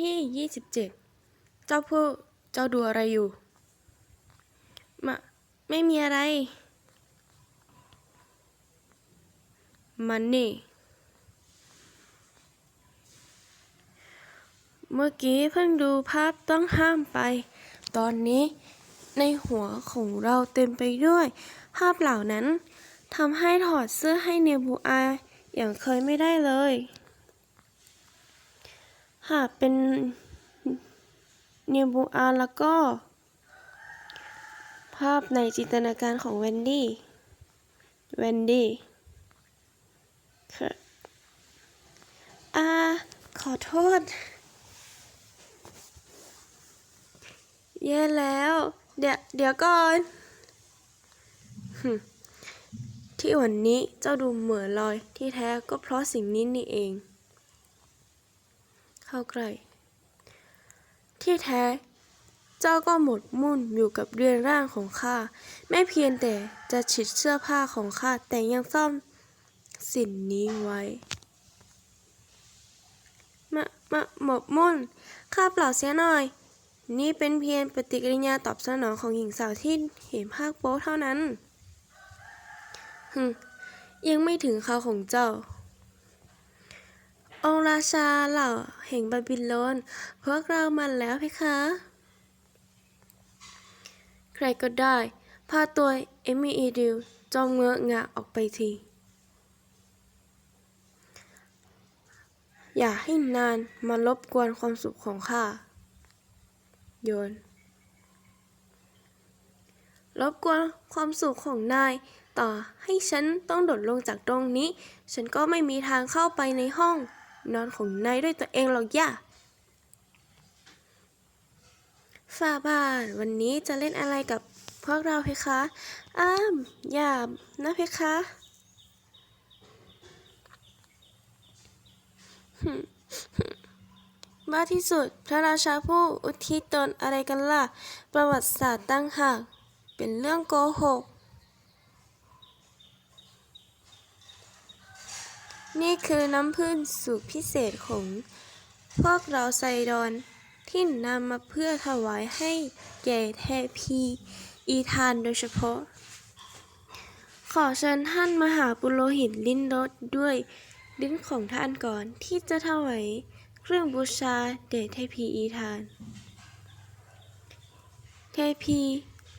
ที่ยี่สิบเจ็ดเจ้าพูดเจ้าดูอะไรอยู่มะไม่มีอะไร มันนี่ เมื่อกี้เพิ่งดูภาพต้องห้ามไป ตอนนี้ในหัวของเราเต็มไปด้วย ภาพเหล่านั้นทำให้ถอดเสื้อให้เนบูอาอย่างเคยไม่ได้เลย หากเป็นเนบูอาแล้วก็ ภาพในจินตนาการของเวนดี้เวนดี้ค่ะอาขอโทษ แย่แล้ว เดี๋ยวเดี๋ยวก่อนที่วันนี้เจ้าดูเหมือนลอยที่แท้ก็เพราะสิ่งนี้นี่เอง เข้าใกล้ ที่แท้ เจ้าก็หมดมุ่นอยู่กับเรือนร่างของข้า ไม่เพียงแต่จะฉิดเสื้อผ้าของข้า แต่ยังซ่อมสิ่งนี้ไว้มามาหมกมุ่นข้าเปล่าเสียหน่อย นี่เป็นเพียงปฏิกิริยาตอบสนองของหญิงสาวที่เห็นภาคโป๊เท่านั้น ฮึยังไม่ถึงคราวของเจ้า องค์ราชาเหล่าแห่งบาบิโลน พวกเรามาแล้วเพคะ ใครก็ได้ พาตัวเอมี่อีดิวจอมเงอะงะออกไปที อย่าให้นานมารบกวนความสุขของข้า โยน รบกวนความสุขของนาย ต่อให้ฉันต้องโดดลงจากตรงนี้ ฉันก็ไม่มีทางเข้าไปในห้อง นอนของนายด้วยตัวเองหรอกย่าฝ่าบาทวันนี้จะเล่นอะไรกับพวกเราเพคะ อ้ามอย่านะเพคะบ้าที่สุดพระราชาผู้อุทิศตนอะไรกันล่ะ ประวัติศาสตร์ตั้งหาก เป็นเรื่องโกหก นี่คือน้ำพึ่งสูตรพิเศษของพวกเราไซดอนที่นำมาเพื่อถวายให้แก่เทพีอีธานโดยเฉพาะ ขอเชิญท่านมหาปุโรหิตลิ้นรสด้วยลิ้นของท่านก่อนที่จะถวายเครื่องบูชาแด่เทพีอีธาน เทพี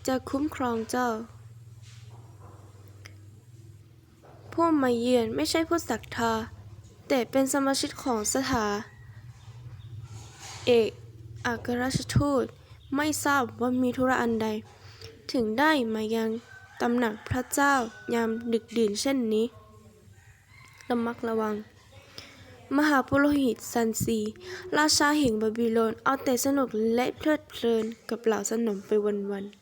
จะคุ้มครองเจ้า ผู้มาเยือนไม่ใช่ผู้ศรัทธา แต่เป็นสมาชิกของสถา เอกอัครราชทูตไม่ทราบว่ามีธุระอันใด ถึงได้มายังตำหนักพระเจ้ายามดึกดื่นเช่นนี้ ระมักระวัง มหาปุโรหิตซันซี ราชาแห่งบาบิโลนเอาแต่สนุกและเพลิดเพลินกับเหล่าสนมไปวันๆ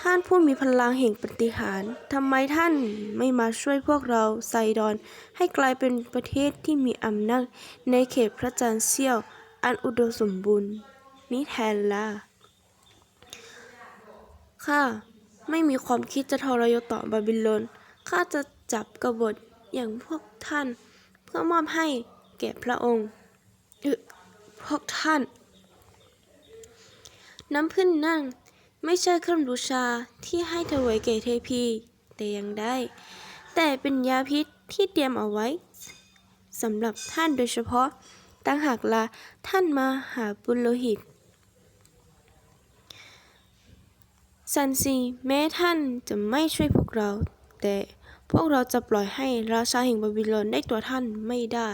ท่านผู้มีพลังแห่งปฏิหารทำไมท่านไม่มาช่วยพวกเราไซดอน ให้กลายเป็นประเทศที่มีอำนาจในเขตพระจันทร์เสี้ยว อันอุดมสมบูรณ์ นี้แทนล่ะข้าไม่มีความคิดจะทรยศต่อบาบิโลนข้าจะจับกบฏอย่างพวกท่าน เพื่อมอบให้แก่พระองค์พวกท่าน น้ำพึ่งนั่ง ไม่ใช่เครื่องบูชาที่ให้ถวายแก่เทพีแต่ยังได้ แต่เป็นยาพิษที่เตรียมเอาไว้สำหรับท่านโดยเฉพาะตั้งหากละท่านมาหาปุโรหิตซันซีแม้ท่านจะไม่ช่วยพวกเรา แต่พวกเราจะปล่อยให้ราชาแห่งบาบิโลนได้ตัวท่านไม่ได้